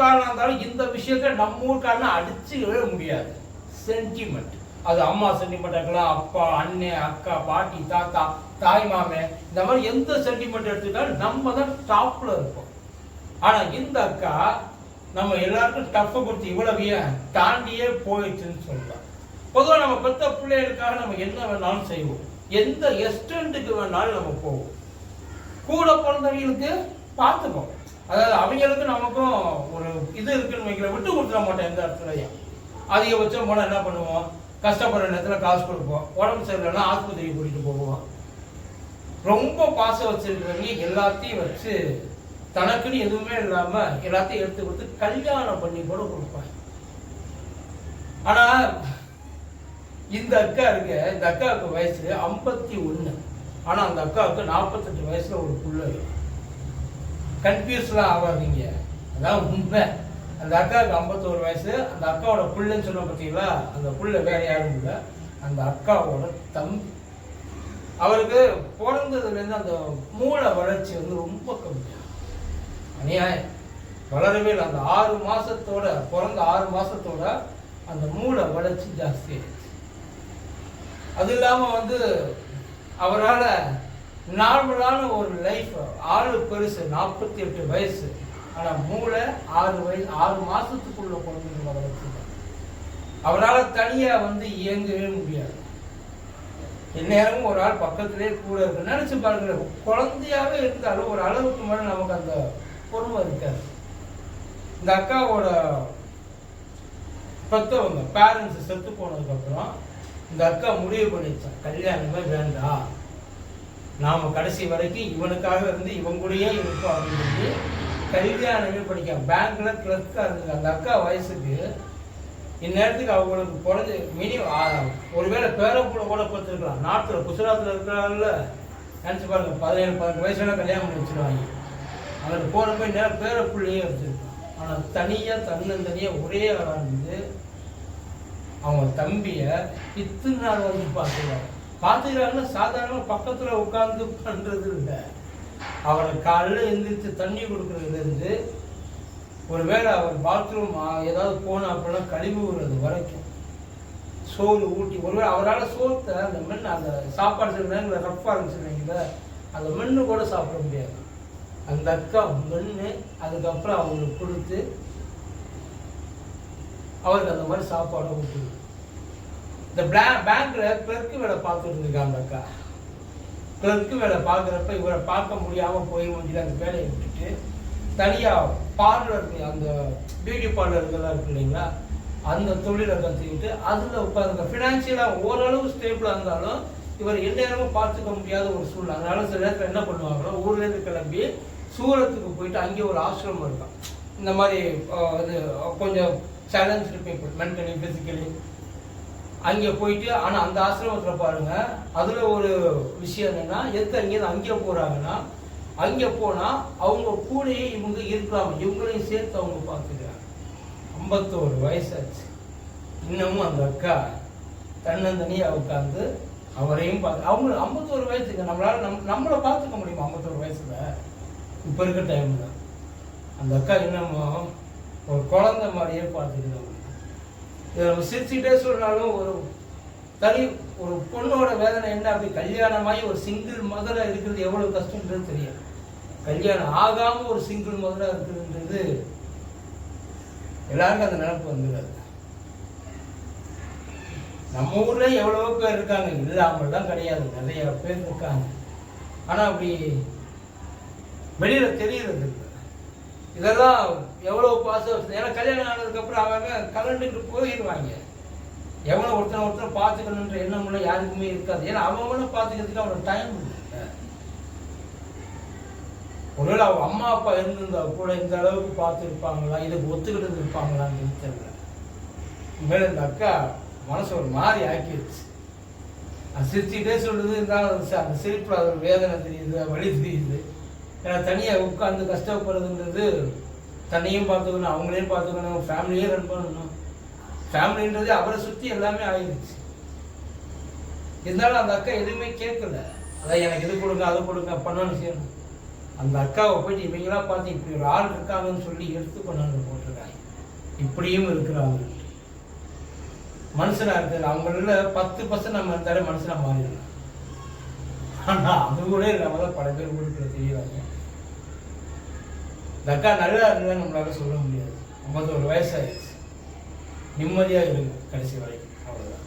காரணம் இருந்தாலும் இந்த விஷயத்த நம்ம ஊர்க்காரனை அடிச்சுக்கவே முடியாது. சென்டிமெண்ட் அது அம்மா சென்டிமெண்ட் இருக்கலாம் அப்பா அண்ணன் அக்கா பாட்டி தாத்தா தாய் மாமே இந்த மாதிரி எந்த சென்டிமெண்ட் எடுத்துக்கிட்டாலும் நம்ம தான் டாப்ல இருப்போம். ஆனா இந்த அக்கா நம்ம எல்லாருக்கும் டஃப்பை கொடுத்து இவ்வளவு ஏன் தாண்டியே போயிடுச்சுன்னு சொல்லலாம் பொதுவாக நம்ம பெத்த பிள்ளைகளுக்காக நம்ம என்ன வேணாலும் செய்வோம். எந்த எஸ்டெண்ட்டுக்கு வேணாலும் நம்ம போவோம். கூட பிறந்தவங்களுக்கு பார்த்துப்போம் அதாவது அவங்களுக்கு நமக்கும் ஒரு இது இருக்குன்னு வைக்கல விட்டு கொடுத்துட மாட்டோம் எந்த இடத்துலையும். அதிகபட்சம் போனால் என்ன பண்ணுவோம்? கஷ்டப்படுற நேரத்தில் காசு கொடுப்போம். உடம்பு சரியில்லைன்னா ஆஸ்பத்திரிக்கு கூட்டிகிட்டு போவோம். ரொம்ப பாசம் வச்சிருக்கிறவங்க எல்லாத்தையும் வச்சு தனக்குன்னு எதுவுமே இல்லாமல் எல்லாத்தையும் எடுத்து கொடுத்து கல்யாணம் பண்ணி கூட கொடுப்பாங்க. ஆனால் இந்த அக்கா இருக்கு. இந்த அக்காவுக்கு வயசு ஐம்பத்தி ஒன்று ஆனால் அந்த அக்காவுக்கு நாற்பத்தெட்டு வயசில் ஒரு பிள்ளை இருக்கு. கன்ஃபியூஸ்லாம் ஆகாதீங்க. அதான் உண்மை. அந்த அக்காவுக்கு ஐம்பத்தோரு வயசு. அந்த அக்காவோட புள்ளுன்னு சொன்ன பார்த்தீங்களா? அந்த புள்ள வேற யாரும் இல்லை. அந்த அக்காவோட தம்பி. அவருக்கு பிறந்ததுலேருந்து அந்த மூளை வளர்ச்சி வந்து ரொம்ப கம்மியாக அநியாயம். வளரவே இல்லை. அந்த ஆறு மாதத்தோட பிறந்த ஆறு மாதத்தோட அந்த மூளை வளர்ச்சி ஜாஸ்தி ஆயிடுச்சு. அது இல்லாமல் வந்து அவரால் நார்மலான ஒரு லைஃப் ஆளு பெருசு நாற்பத்தி எட்டு வயசு. ஆனால் மூளை ஆறு வயசு ஆறு மாதத்துக்குள்ளே குழந்தைங்க வரது அவரால் தனியாக வந்து இயங்கவே முடியாது. எந்நேரமும் ஒரு ஆள் பக்கத்திலே கூட இருக்கு. நினச்சி பாருங்க குழந்தையாவே இருந்தாலும் ஒரு அளவுக்கு மேலே நமக்கு அந்த பொறுமை இருக்காது. இந்த அக்காவோட பெற்றவங்க பேரண்ட்ஸ் செத்து போனதுக்கப்புறம் இந்த அக்கா முடிவு பண்ணிச்சான். கல்யாணமே வேண்டாம். நாம் கடைசி வரைக்கும் இவனுக்காக இருந்து இவன் கூடயே இருப்போம் அப்படின்னு சொல்லி கல்வியானவே படிக்க பேங்க்ல கிளர்க்காக இருந்தது அந்த அக்கா வயசுக்கு இந்நேரத்துக்கு அவங்களுக்கு பிறந்து மினிமம் ஒருவேளை பேரை கூட பார்த்துருக்கலாம் நாட்டில் குஜராத்தில் இருக்கிறாங்கல்ல நினச்சி பாருங்க பதினேழு பதினெட்டு வயசுல கல்யாணம் பண்ணி வச்சிருவாங்க. அவனுக்கு நேரம் நேரம் பிள்ளையே வச்சுருக்கோம் ஆனால் தனியாக தன்னந்தனியாக ஒரே ஆளா இருந்து அவங்க தம்பியை இத்தனை நாள் வந்து பார்த்துருவாங்க பார்த்துக்கிறாங்கன்னா சாதாரண பக்கத்தில் உட்காந்து பண்ணுறது இல்லை. அவரை காலையில் எழுந்திரிச்சு தண்ணி கொடுக்கறதுலேருந்து ஒருவேளை அவர் பாத்ரூம் ஏதாவது போனா அப்படின்னா கழிவு விடுறது வரைக்கும். சோறு ஊட்டி ஒருவேளை அவரால் சோத்தை அந்த மென்று அந்த சாப்பாடு சில ரப்பாக ரஃப்பாக இருந்துச்சுங்கள அந்த மென்று கூட சாப்பிட முடியாது. அந்த அக்கா மென்று அதுக்கப்புறம் அவங்களுக்கு கொடுத்து அவருக்கு அந்த மாதிரி சாப்பாடை ஊட்டுது இந்த பேங்க்ல கிளர்க்கு வேலை பார்த்துட்டு இருந்திருக்காங்க அக்கா. கிளர்க்கு வேலை பார்க்குறப்ப இவரை பார்க்க முடியாம போயிடும் முடியல அந்த வேலையை விட்டுட்டு தனியா பார்லர் அந்த பியூட்டி பார்லர் இதெல்லாம் இருக்கு இல்லைங்களா? அந்த தொழிலை கற்றுக்கிட்டு அதில் உட்காந்து ஃபினான்ஷியலாக ஓரளவு ஸ்டேபிளாக இருந்தாலும் இவர் எந்நேரமும் பார்த்துக்க முடியாத ஒரு சூழ்நிலை. அதனால சில நேரத்தில் என்ன பண்ணுவாங்களோ ஊர்லேருந்து கிளம்பி சூரத்துக்கு போயிட்டு அங்கே ஒரு ஆசிரமம் இருக்கும். இந்த மாதிரி இது கொஞ்சம் சேலஞ்ச் பீப்புள் மென்டலி ஃபிசிக்கலி அங்கே போயிட்டு ஆனால் அந்த ஆசிரமத்தில் பாருங்க அதில் ஒரு விஷயம் என்னன்னா எத்தனை அங்கேயிருந்து அங்கே போகிறாங்கன்னா அங்கே போனால் அவங்க கூடயே இவங்க இருக்கலாம். இவங்களையும் சேர்த்து அவங்க பார்த்துக்கிறாங்க. ஐம்பத்தோரு வயசாச்சு. இன்னமும் அந்த அக்கா தன்னந்தனியாக உட்காந்து அவரையும் பார்த்து அவங்க ஐம்பத்தோரு வயசுக்கு நம்மளால் நம் நம்மளை பார்த்துக்க முடியுமா ஐம்பத்தோரு வயசில்? இப்போ இருக்க டைமில் அந்த அக்கா இன்னமும் ஒரு குழந்த மாதிரியே பார்த்துக்கிறாங்க. நம்ம சிரிச்சுக்கிட்டே சொல்கிறாலும் ஒரு தனி ஒரு பொண்ணோட வேதனை என்ன? அப்படி கல்யாணமாகி ஒரு சிங்கிள் மதராக இருக்கிறது எவ்வளவு கஷ்டம்ன்றது தெரியும் கல்யாணம் ஆகாம ஒரு சிங்கிள் மதராக இருக்குதுன்றது எல்லாருக்கும் அந்த நினைப்பு வந்துடாது. நம்ம ஊர்ல எவ்வளவோ பேர் இருக்காங்க. இல்லாமல்லாம் கிடையாது. நிறைய பேர் இருக்காங்க. ஆனா அப்படி வெளியில தெரியறது இல்லை. இதெல்லாம் எவ்வளவு பாசம் ஏன்னா கல்யாணம் ஆனதுக்கு அப்புறம் அவங்க கலண்டுட்டு போயிடுவாங்க எவ்வளோ ஒருத்தனை ஒருத்தனை பார்த்துக்கணுன்ற எண்ணம்லாம் யாருக்குமே இருக்காது. ஏன்னா அவங்களும் பார்த்துக்கிறதுக்கு அவனுக்கு டைம் ஒருவேளை அவங்க அம்மா அப்பா இருந்திருந்தா கூட இந்த அளவுக்கு பார்த்துருப்பாங்களா? இதுக்கு ஒத்துக்கிட்டு இருப்பாங்களான்னு தெரியல. உண்மையில இந்த அக்கா மனசு ஒரு மாதிரி ஆக்கிடுச்சு அது சிரிச்சுக்கிட்டே சொல்லுது இருந்தாலும் அந்த சிரிப்பில் அது ஒரு வேதனை தெரியுது வலி தெரியுது. ஏன்னா தனியாக உட்காந்து கஷ்டப்படுறதுன்றது தன்னையும் பார்த்துக்கணும் அவங்களையும் பார்த்துக்கணும் ஃபேமிலியே ரன் பண்ணணும். ஃபேமிலின்றது அவரை சுற்றி எல்லாமே ஆயிடுச்சு இருந்தாலும் அந்த அக்கா எதுவுமே கேட்கல. அதான் எனக்கு இது கொடுங்க அது கொடுங்க பண்ணணும் செய்யணும் அந்த அக்காவை போயிட்டு இவங்களா பார்த்து இப்படி ஒரு ஆள் இருக்காங்கன்னு சொல்லி எடுத்து பண்ணணும் போட்டிருக்காங்க. இப்படியும் இருக்கிறாங்க. மனுஷனா இருக்கிறது அவங்கள பத்து பர்சன்ட் நம்ம இருந்தாலே மனுஷனா மாறிடலாம். ஆனா அது கூட இல்லாமல் தான் பல பேர் ஊருக்குள்ள செய்கிறாங்க இந்த அக்கா நல்லா இருந்தா நம்மளால சொல்ல முடியாது. ஐம்பத்தோரு வயசாயிடுச்சு. நிம்மதியாக இருக்கு கடைசி வரைக்கும். அவ்வளவுதான்.